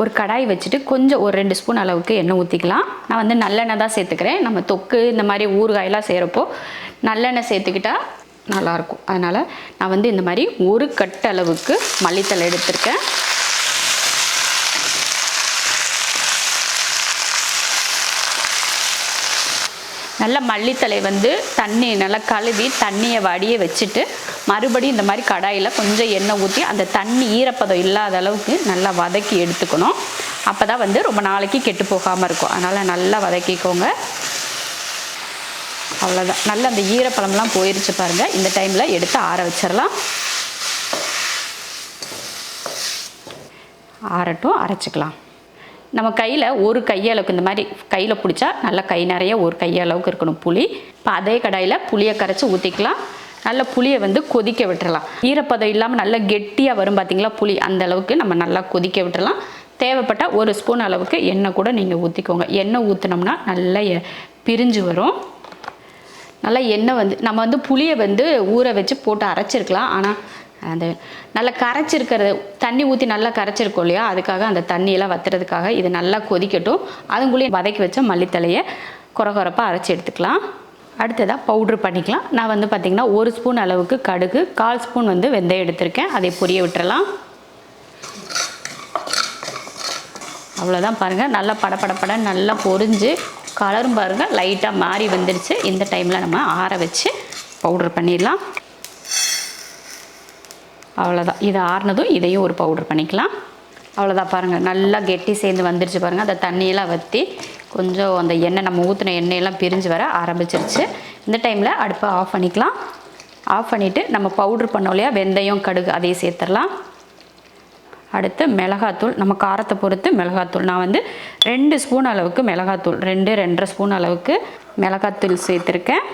ஒரு கடாய் வச்சுட்டு கொஞ்சம் ஒரு ரெண்டு ஸ்பூன் அளவுக்கு எண்ணெய் ஊற்றிக்கலாம் நான் வந்து நல்லெண்ணெய் தான் சேர்த்துக்கிறேன். நம்ம தொக்கு இந்த மாதிரி ஊறுகாயெல்லாம் செய்கிறப்போ நல்லெண்ணெய் சேர்த்துக்கிட்டா நல்லாயிருக்கும் அதனால் நான் வந்து இந்த மாதிரி ஒரு கட்டு அளவுக்கு மல்லித்தலை எடுத்திருக்கேன். நல்லா மல்லித்தலை வந்து தண்ணி நல்லா கழுவி தண்ணியை வடிய வச்சுட்டு மறுபடியும் இந்த மாதிரி கடாயில் கொஞ்சம் எண்ணெய் ஊற்றி அந்த தண்ணி ஈரப்பதம் இல்லாத அளவுக்கு நல்லா வதக்கி எடுத்துக்கணும். அப்போ தான் வந்து ரொம்ப நாளைக்கு கெட்டு போகாமல் இருக்கும். அதனால் நல்லா வதக்கிக்கோங்க. அவ்வளோதான் நல்லா அந்த ஈரப்பழம்லாம் போயிருச்சு பாருங்கள் இந்த டைமில் எடுத்து ஆற வச்சிடலாம் ஆறட்டும் அரைச்சிக்கலாம். நம்ம கையில் ஒரு கையளவுக்கு இந்த மாதிரி கையில் பிடிச்சா நல்லா கை நிறைய ஒரு கையளவுக்கு இருக்கணும் புளி. இப்போ அதே கடாயில் புளியை கரைச்சி ஊற்றிக்கலாம் நல்ல புளியை வந்து கொதிக்க விட்டுறலாம். ஈரப்பதம் இல்லாமல் நல்லா கெட்டியாக வரும் பார்த்தீங்களா புளி? அந்த அளவுக்கு நம்ம நல்லா கொதிக்க விட்டுறலாம். தேவைப்பட்டால் ஒரு ஸ்பூன் அளவுக்கு எண்ணெய் கூட நீங்கள் ஊற்றிக்கோங்க எண்ணெய் ஊற்றினோம்னா நல்லா பிரிஞ்சு வரும். நல்லா எண்ணெய் வந்து நம்ம வந்து புளியை வந்து ஊற வச்சு போட்டு அரைச்சிருக்கலாம். ஆனால் அந்த நல்லா கரைச்சிருக்கிறது தண்ணி ஊற்றி நல்லா கரைச்சிருக்கோம் இல்லையா? அதுக்காக அந்த தண்ணியெல்லாம் வத்துறதுக்காக இது நல்லா கொதிக்கட்டும். அதுக்குள்ளேயே வதக்கி வச்ச மல்லித்தலையை குறை குறைப்பாக அரைச்சி எடுத்துக்கலாம். அடுத்ததாக பவுட்ரு பண்ணிக்கலாம். நான் வந்து பார்த்திங்கன்னா ஒரு ஸ்பூன் அளவுக்கு கடுகு கால் ஸ்பூன் வந்து வெந்தயம் எடுத்திருக்கேன். அதை பொரிய விட்டுறலாம். அவ்வளோதான் பாருங்கள் நல்லா படப்படப்பட நல்லா பொரிஞ்சு கலரும் பாருங்கள் லைட்டாக மாறி வந்துடுச்சு இந்த டைமில் நம்ம ஆற வச்சு பவுட்ரு பண்ணிடலாம். அவ்வளோதான் இது ஆறுனதும் இதையும் ஒரு பவுடர் பண்ணிக்கலாம். அவ்வளோதான் பாருங்கள் நல்லா கெட்டி சேர்ந்து வந்துருச்சு பாருங்கள் அந்த தண்ணியெல்லாம் வற்றி கொஞ்சம் அந்த எண்ணெய் நம்ம ஊற்றின எண்ணெயெல்லாம் பிரிஞ்சு வர ஆரம்பிச்சிருச்சு. இந்த டைமில் அடுப்பை ஆஃப் பண்ணிக்கலாம். ஆஃப் பண்ணிவிட்டு நம்ம பவுட்ரு பண்ணோம் இல்லையா? வெந்தயம் கடுகு அதையும் சேர்த்துடலாம். அடுத்து மிளகாத்தூள். நம்ம காரத்தை பொறுத்து மிளகாத்தூள். நான் வந்து ரெண்டு ஸ்பூன் அளவுக்கு மிளகாத்தூள். ரெண்டு ரெண்டரை ஸ்பூன் அளவுக்கு மிளகாத்தூள் சேர்த்துருக்கேன்.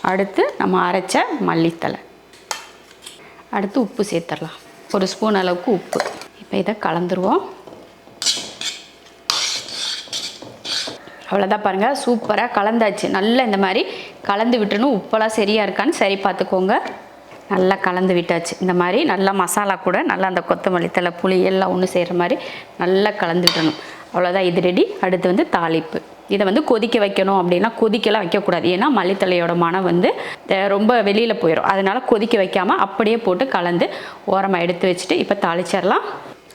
அடுத்து நம்ம அரைச்ச மல்லித்தலை அடுத்து உப்பு சேர்த்துடலாம். ஒரு ஸ்பூன் அளவுக்கு உப்பு. இப்போ இதை கலந்துருவோம். அவ்வளோதான் பாருங்கள் சூப்பராக கலந்தாச்சு. நல்லா இந்த மாதிரி கலந்து விட்டுணும் உப்பெல்லாம் சரியாக இருக்கான்னு சரி பார்த்துக்கோங்க. நல்லா கலந்து விட்டாச்சு. இந்த மாதிரி நல்லா மசாலா கூட நல்லா அந்த கொத்தமல்லி தலை புளி எல்லாம் ஒன்று செய்கிற மாதிரி நல்லா கலந்து விடணும் அவ்வளோதான் இது ரெடி அடுத்து வந்து தாளிப்பு. இதை வந்து கொதிக்க வைக்கணும் அப்படின்னா கொதிக்கலாம் வைக்கக்கூடாது. ஏன்னா மல்லித்தலையோட மனம் வந்து ரொம்ப வெளியில் போயிடும் அதனால கொதிக்க வைக்காமல் அப்படியே போட்டு கலந்து ஓரமாக எடுத்து வச்சுட்டு இப்போ தாளிச்சிடலாம்.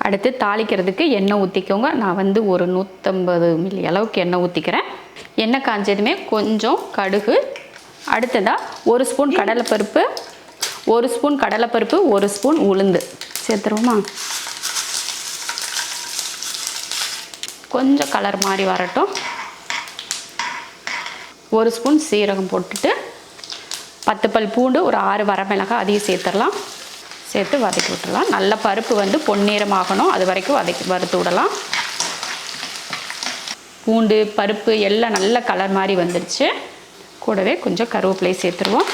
அடுத்து தாளிக்கிறதுக்கு எண்ணெய் ஊற்றிக்கோங்க நான் வந்து ஒரு நூற்றம்பது மில்லி அளவுக்கு எண்ணெய் ஊற்றிக்கிறேன் எண்ணெய் காஞ்சதுமே கொஞ்சம் கடுகு. அடுத்ததாக ஒரு ஸ்பூன் கடலைப்பருப்பு ஒரு ஸ்பூன் கடலைப்பருப்பு ஒரு ஸ்பூன் உளுந்து. சேர்த்துருவோமா? கொஞ்சம் கலர் மாதிரி வரட்டும். ஒரு ஸ்பூன் சீரகம் போட்டுட்டு பத்து பல் பூண்டு ஒரு ஆறு வரமிளகாய் அதையும் சேர்த்துடலாம். சேர்த்து வதக்கி விட்டுடலாம். நல்ல பருப்பு வந்து பொன்னிறமாகணும். அது வரைக்கும் வதக்கி வறுத்து விடலாம். பூண்டு பருப்பு எல்லாம் நல்ல கலர் மாதிரி வந்துடுச்சு கூடவே கொஞ்சம் கருவேப்பிலையை சேர்த்துருவோம்.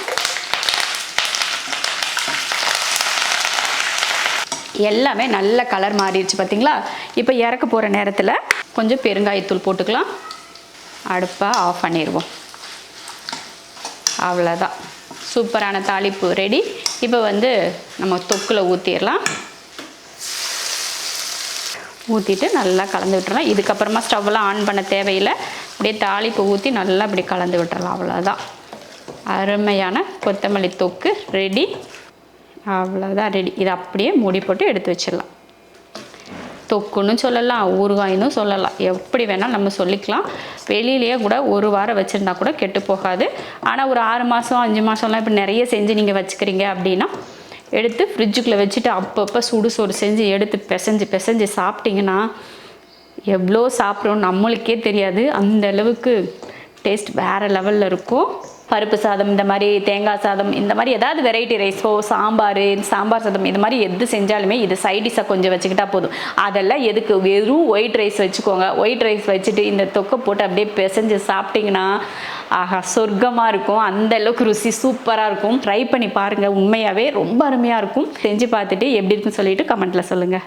எல்லாமே நல்ல கலர் மாறிடுச்சு பார்த்தீங்களா இப்போ இறக்க போகிற நேரத்தில் கொஞ்சம் பெருங்காயத்தூள் போட்டுக்கலாம். அடுப்பை ஆஃப் பண்ணிடுவோம். அவ்வளோதான் சூப்பரான தாளிப்பு. ரெடி இப்போ வந்து நம்ம தொக்கில் ஊற்றிடலாம் ஊற்றிட்டு நல்லா கலந்து விட்டுறலாம். இதுக்கப்புறமா ஸ்டவ்லாம் ஆன் பண்ண தேவையில்லை. அப்படியே தாளிப்பு ஊற்றி நல்லா இப்படி கலந்து விட்டுறலாம். அவ்வளோதான் அருமையான கொத்தமல்லி தொக்கு. ரெடி அவ்வளோதான் ரெடி இதை அப்படியே மூடி போட்டு எடுத்து வச்சிடலாம். தொக்குன்னு சொல்லலாம் ஊறுகாயின்னு சொல்லலாம். எப்படி வேணால் நம்ம சொல்லிக்கலாம். வெளியிலேயே கூட ஒரு வாரம் வச்சுருந்தா கூட கெட்டு போகாது. ஆனால் ஒரு ஆறு மாதம் அஞ்சு மாதம்லாம் இப்போ நிறைய செஞ்சு நீங்கள் வச்சுக்கிறீங்க அப்படின்னா எடுத்து ஃப்ரிட்ஜுக்குள்ளே வச்சுட்டு அப்பப்போ சுடு சோறு செஞ்சு எடுத்து பிசைஞ்சு பிசைஞ்சு சாப்பிட்டிங்கன்னா எவ்வளோ சாப்பிட்றோம் நம்மளுக்கே தெரியாது. அந்த அளவுக்கு டேஸ்ட் வேறு லெவலில் இருக்கும். பருப்பு சாதம் இந்த மாதிரி தேங்காய் சாதம் இந்த மாதிரி ஏதாவது வெரைட்டி ரைஸோ சாம்பார் சாம்பார் சாதம் இந்த மாதிரி எது செஞ்சாலுமே இது சைடிஷாக கொஞ்சம் வச்சுக்கிட்டா போதும். அதெல்லாம் எதுக்கு? வெறும் ஒயிட் ரைஸ் வச்சுக்கோங்க. ஒயிட் ரைஸ் வச்சுட்டு இந்த தொக்கை போட்டு அப்படியே பிசைஞ்சு சாப்பிட்டிங்கன்னா ஆஹா சொர்க்கமாக இருக்கும். அந்த அளவுக்கு ருசி சூப்பராக இருக்கும். ட்ரை பண்ணி பாருங்கள் உண்மையாகவே ரொம்ப அருமையாக இருக்கும். செஞ்சு பார்த்துட்டு எப்படி இருக்குன்னு சொல்லிட்டு கமெண்ட்டில் சொல்லுங்கள்